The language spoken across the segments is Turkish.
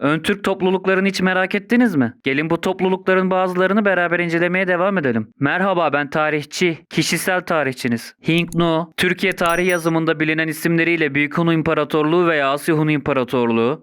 Ön Türk topluluklarını hiç merak ettiniz mi? Gelin bu toplulukların bazılarını beraber incelemeye devam edelim. Merhaba ben tarihçi, kişisel tarihçiniz. Hinknu, Türkiye tarih yazımında bilinen isimleriyle Büyük Hun İmparatorluğu veya Asya Hun İmparatorluğu,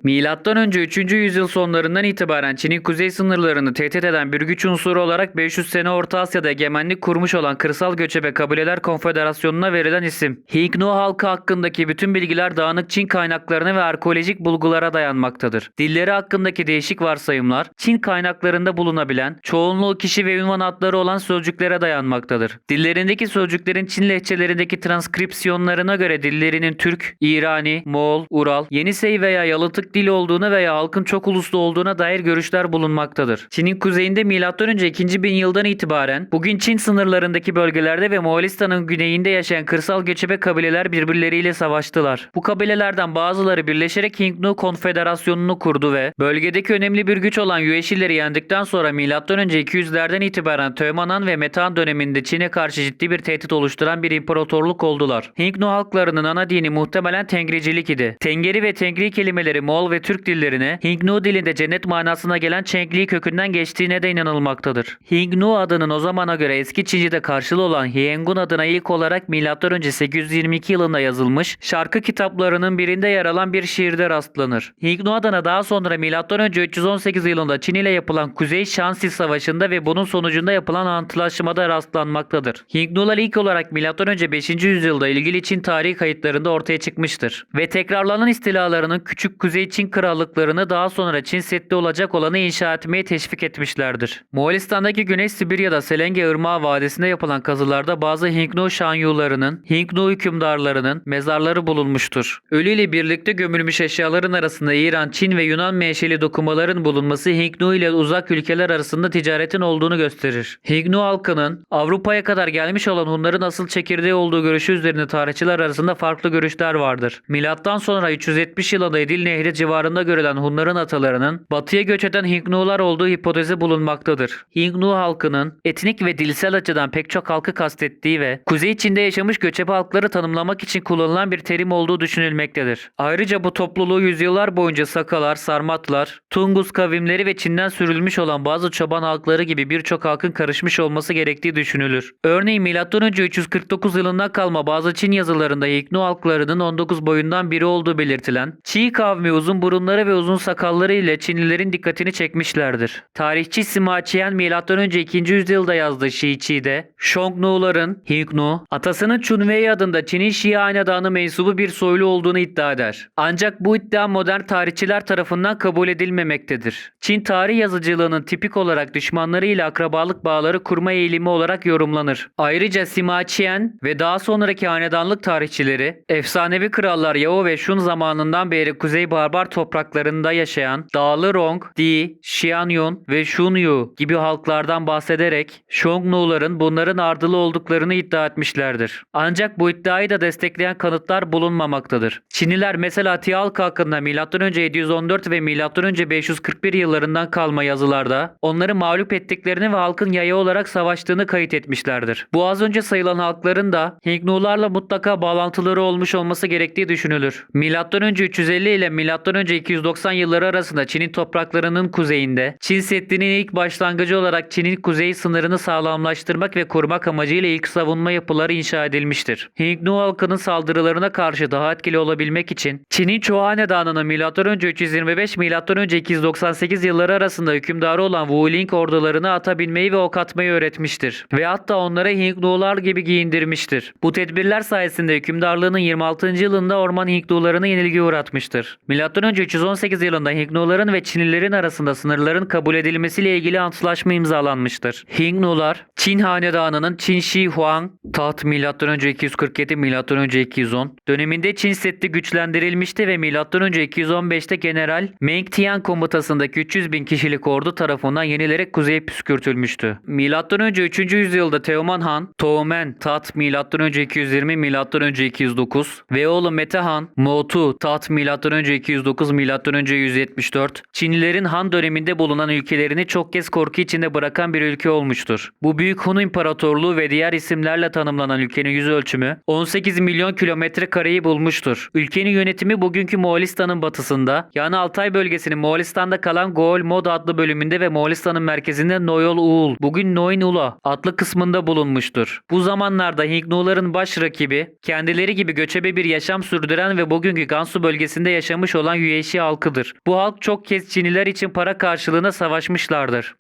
önce 3. yüzyıl sonlarından itibaren Çin'in kuzey sınırlarını tehdit eden bir güç unsuru olarak 500 sene Orta Asya'da egemenlik kurmuş olan Kırsal Göçebe Kabileler Konfederasyonu'na verilen isim. Hinknu halkı hakkındaki bütün bilgiler dağınık Çin kaynaklarına ve arkeolojik bulgulara dayanmaktadır. Dilleri hakkındaki değişik varsayımlar, Çin kaynaklarında bulunabilen, çoğunluğu kişi ve ünvan adları olan sözcüklere dayanmaktadır. Dillerindeki sözcüklerin Çin lehçelerindeki transkripsiyonlarına göre dillerinin Türk, İrani, Moğol, Ural, Yenisey veya Yalıtık dil olduğuna veya halkın çok uluslu olduğuna dair görüşler bulunmaktadır. Çin'in kuzeyinde M.Ö. 2. bin yıldan itibaren bugün Çin sınırlarındaki bölgelerde ve Moğolistan'ın güneyinde yaşayan kırsal göçebe kabileler birbirleriyle savaştılar. Bu kabilelerden bazıları birleşerek Hingnu Konfederasyonu'nu kurdu ve bölgedeki önemli bir güç olan Yueşileri yendikten sonra M.Ö. 200'lerden itibaren Teomanan ve Metehan döneminde Çin'e karşı ciddi bir tehdit oluşturan bir imparatorluk oldular. Hingnu halklarının ana dini muhtemelen Tengricilik idi. Tengeri ve Tengri kelimeleri Moğol ve Türk dillerine Hingnu dilinde cennet manasına gelen Çengli kökünden geçtiğine de inanılmaktadır. Hingnu adının o zamana göre eski Çince'de karşılığı olan Hiengun adına ilk olarak M.Ö. 822 yılında yazılmış şarkı kitaplarının birinde yer alan bir şiirde rastlanır. Hingnu adına daha sonra M.Ö. 318 yılında Çin ile yapılan Kuzey Şansi Savaşı'nda ve bunun sonucunda yapılan antlaşmada rastlanmaktadır. Hingnular ilk olarak M.Ö. 5. yüzyılda ilgili Çin tarihi kayıtlarında ortaya çıkmıştır. Ve tekrarlanan istilalarının küçük Kuzey Çin krallıklarını daha sonra Çin Seddi olacak olanı inşa etmeye teşvik etmişlerdir. Moğolistan'daki Güney Sibirya'da Selenge Irmağı Vadisi'nde yapılan kazılarda bazı Hingnu Şanyularının, Hingnu hükümdarlarının mezarları bulunmuştur. Ölü ile birlikte gömülmüş eşyaların arasında İran, Çin ve Yunan menşeli dokumaların bulunması Hingnu ile uzak ülkeler arasında ticaretin olduğunu gösterir. Hingnu halkının Avrupa'ya kadar gelmiş olan Hunların asıl çekirdeği olduğu görüşü üzerinde tarihçiler arasında farklı görüşler vardır. Milattan sonra 370 yılında Edil Nehri civarında görülen Hunların atalarının batıya göç eden Hingnular olduğu hipotezi bulunmaktadır. Hingnu halkının etnik ve dilsel açıdan pek çok halkı kastettiği ve Kuzey Çin'de yaşamış göçebe halkları tanımlamak için kullanılan bir terim olduğu düşünülmektedir. Ayrıca bu topluluğu yüzyıllar boyunca Sakalar, Sarmatlar, Tungus kavimleri ve Çin'den sürülmüş olan bazı çoban halkları gibi birçok halkın karışmış olması gerektiği düşünülür. Örneğin M.Ö. 349 yılından kalma bazı Çin yazılarında Hingnu halklarının 19 boyundan biri olduğu belirtilen Çi kavmi uzun burunları ve uzun sakalları ile Çinlilerin dikkatini çekmişlerdir. Tarihçi Sima Qian M.Ö. 2. yüzyılda yazdığı Şii Çi'de Shongnuların Hingnu atasının Chunwei adında Çin'in Şii hanedanı mensubu bir soylu olduğunu iddia eder. Ancak bu iddia modern tarihçiler tarafından kabul edilmemektedir. Çin tarih yazıcılığının tipik olarak düşmanları ile akrabalık bağları kurma eğilimi olarak yorumlanır. Ayrıca Sima Qian ve daha sonraki hanedanlık tarihçileri efsanevi krallar Yao ve Shun zamanından beri Kuzey Barbar topraklarında yaşayan Dağlı Rong, Di, Xianyun ve Shunyu gibi halklardan bahsederek Shongnuların bunların ardılı olduklarını iddia etmişlerdir. Ancak bu iddiayı da destekleyen kanıtlar bulunmamaktadır. Çinliler mesela Tialk hakkında M.Ö. 714 ve M.Ö. 541 yıllarından kalma yazılarda onları mağlup ettiklerini ve halkın yaya olarak savaştığını kayıt etmişlerdir. Bu az önce sayılan halkların da Hingnularla mutlaka bağlantıları olmuş olması gerektiği düşünülür. M.Ö. 350 ile M.Ö. 290 yılları arasında Çin'in topraklarının kuzeyinde Çin Seddi'nin ilk başlangıcı olarak Çin'in kuzey sınırını sağlamlaştırmak ve korumak amacıyla ilk savunma yapıları inşa edilmiştir. Hingnu halkının saldırılarına karşı daha etkili olabilmek için Çin'in çoğu hanedanının M.Ö. 325 M.Ö. 298 yılları arasında hükümdarı olan Wu Ling ordularını ata binmeyi ve ok atmayı öğretmiştir. Ve hatta onlara Hingnular gibi giyindirmiştir. Bu tedbirler sayesinde hükümdarlığının 26. yılında orman Hingnularını yenilgi uğratmıştır. M.Ö. 318 yılında Hingnuların ve Çinlilerin arasında sınırların kabul edilmesiyle ilgili antlaşma imzalanmıştır. Hingnular, Çin hanedanının Çin Shi Huang, taht M.Ö. 247 M.Ö. 210 döneminde Çin Seddi güçlendirilmişti ve M.Ö. 215'te General Meng Tian komutasındaki 300 bin kişilik ordu tarafından yenilerek kuzeye püskürtülmüştü. M.Ö. 3. yüzyılda Teoman Han, Toğmen taht M.Ö. 220 M.Ö. 209 ve oğlu Mete Han, Motu taht M.Ö. 209 M.Ö. 174 Çinlilerin Han döneminde bulunan ülkelerini çok kez korku içinde bırakan bir ülke olmuştur. Bu büyük Hun İmparatorluğu ve diğer isimlerle tanımlanan ülkenin yüz ölçümü 18 milyon kilometre kareyi bulmuştur. Ülkenin yönetimi bugünkü Moğolistan'ın batısında yani Altay bölgesinin Moğol Moğolistan'da kalan Gool Mod adlı bölümünde ve Moğolistan'ın merkezinde Noyol Uğul, bugün Noin Ula adlı kısmında bulunmuştur. Bu zamanlarda Hingnuların baş rakibi, kendileri gibi göçebe bir yaşam sürdüren ve bugünkü Gansu bölgesinde yaşamış olan Yueşi halkıdır. Bu halk çok kez Çiniler için para karşılığında savaşmışlardır.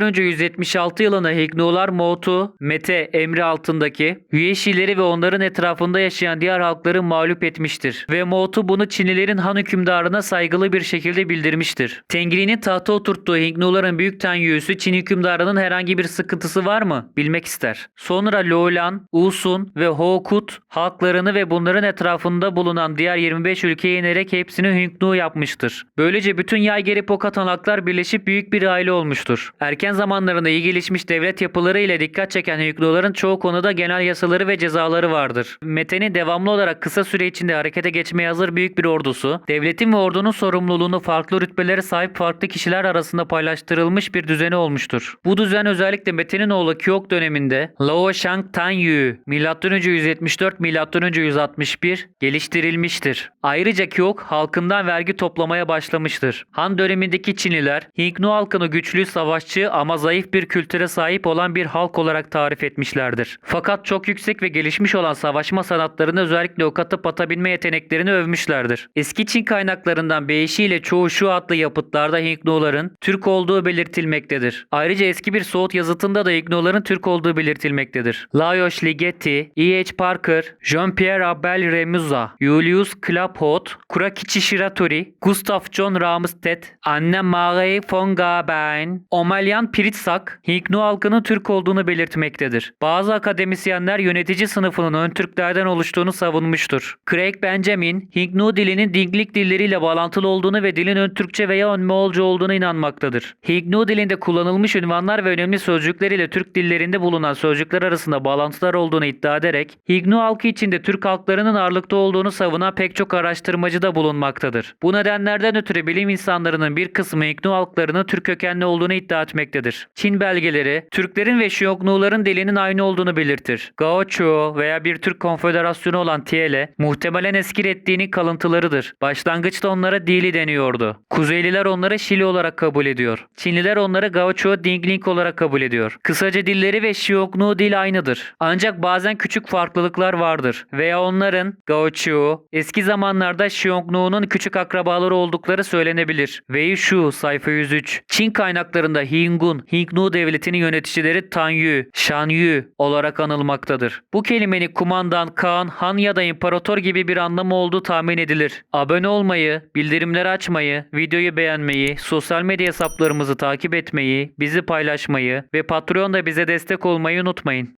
Önce 176 yılında Hingnular Moğtu, Mete emri altındaki Yueşileri ve onların etrafında yaşayan diğer halkları mağlup etmiştir. Ve Moğtu bunu Çinilerin han hükümdarına saygılı bir şekilde bildirmiştir. Tengri'nin tahta oturttuğu Hingnuların büyük Tanyüsü Çin hükümdarının herhangi bir sıkıntısı var mı? Bilmek ister. Sonra Lolan, Usun ve Hokut halklarını ve bunların etrafında bulunan diğer 25 ülkeye inerek hepsini Hingnu yapmıştır. Böylece bütün yaygeri Pokatan halklar birleşip büyük bir aile olmuştur. Erken zamanlarında iyi gelişmiş devlet yapıları ile dikkat çeken Hingnuların çoğu konuda genel yasaları ve cezaları vardır. Mete'nin devamlı olarak kısa süre içinde harekete geçmeye hazır büyük bir ordusu, devletin ve ordunun sorumluluğunu farklı rütbelere sahip farklı kişiler arasında paylaştırılmış bir düzeni olmuştur. Bu düzen özellikle Mete'nin oğlu Kyok döneminde Lao Shang Tanyu M.Ö. 174 M.Ö. 161 geliştirilmiştir. Ayrıca Kyok halkından vergi toplamaya başlamıştır. Han dönemindeki Çinliler Hingnu halkını güçlü, savaşçı ama zayıf bir kültüre sahip olan bir halk olarak tarif etmişlerdir. Fakat çok yüksek ve gelişmiş olan savaşma sanatlarını özellikle ok atıp atabilme yeteneklerini övmüşlerdir. Eski Çin kaynaklarından deyişiyle çoğu şu adlı yapıtlarda Hingnuların Türk olduğu belirtilmektedir. Ayrıca eski bir Soğut yazıtında da Hingnuların Türk olduğu belirtilmektedir. Lajos Ligeti, E.H. Parker, Jean-Pierre Abel Remuza, Julius Klaphot, Kurakichi Shiratori, Gustav John Ramstedt, Anne Marie von Gaben, Omelyan Pritsak, Hingnu halkının Türk olduğunu belirtmektedir. Bazı akademisyenler yönetici sınıfının ön Türklerden oluştuğunu savunmuştur. Craig Benjamin, Hingnu dilinin Dinglik dilleriyle bağlantılı olduğunu ve dilin ön Türkçe veya ön Moğolca olduğuna inanmaktadır. Hingnu dilinde kullanılmış ünvanlar ve önemli sözcükler ile Türk dillerinde bulunan sözcükler arasında bağlantılar olduğunu iddia ederek, Hingnu halkı içinde Türk halklarının ağırlıkta olduğunu savunan pek çok araştırmacı da bulunmaktadır. Bu nedenlerden ötürü bilim insanlarının bir kısmı Hingnu halklarının Türk kökenli olduğunu iddia etmektedir. Çin belgeleri, Türklerin ve Şiyoknuların dilinin aynı olduğunu belirtir. Gaochuo veya bir Türk konfederasyonu olan Tiele, muhtemelen eski ettiğinin kalıntılarıdır. Başlangıçta onlara Dili deniyordu. Kuzeyliler onları Şili olarak kabul ediyor. Çinliler onları Gaochuo Dingling olarak kabul ediyor. Kısaca dilleri ve Şiyoknu dil aynıdır. Ancak bazen küçük farklılıklar vardır veya onların Gaochuo eski zamanlarda Şiyoknu'nun küçük akrabaları oldukları söylenebilir. Wei Shu sayfa 103. Çin kaynaklarında Hingun, Hingnu devletinin yöneticileri Tanyu, Shanyu olarak anılmaktadır. Bu kelimenin kumandan, Kaan, Han ya da imparator gibi bir anlamı olduğu tahmin edilir. Abone olmayı, bildirimleri açmayı, videoyu beğenmeyi, sosyal medya hesaplarımızı takip etmeyi, bizi paylaşmayı ve Patreon'da bize destek olmayı unutmayın.